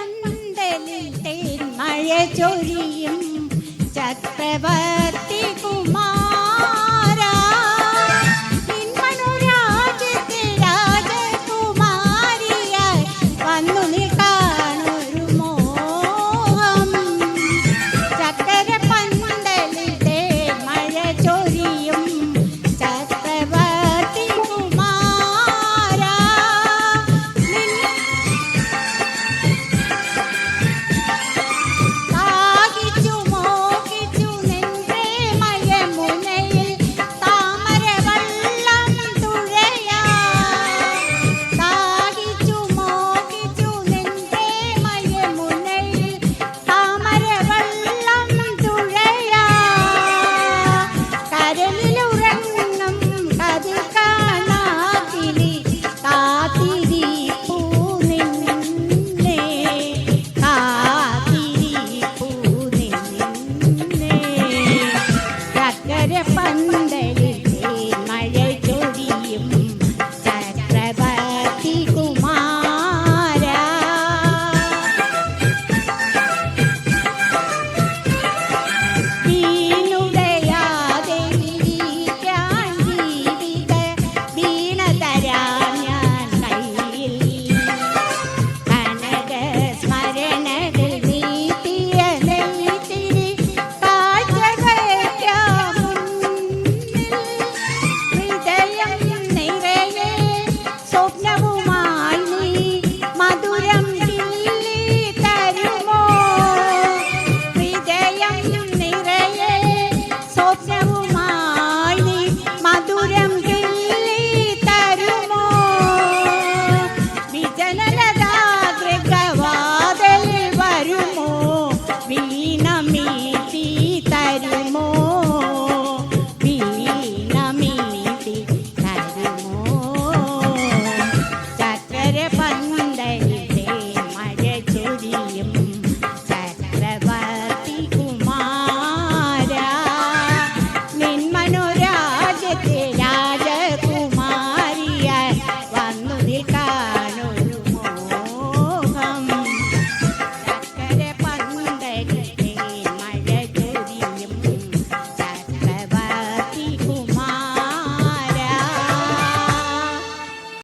പന്തലിൽ തേന്മഴ ചൊരിയും ചക്രവർത്തി time.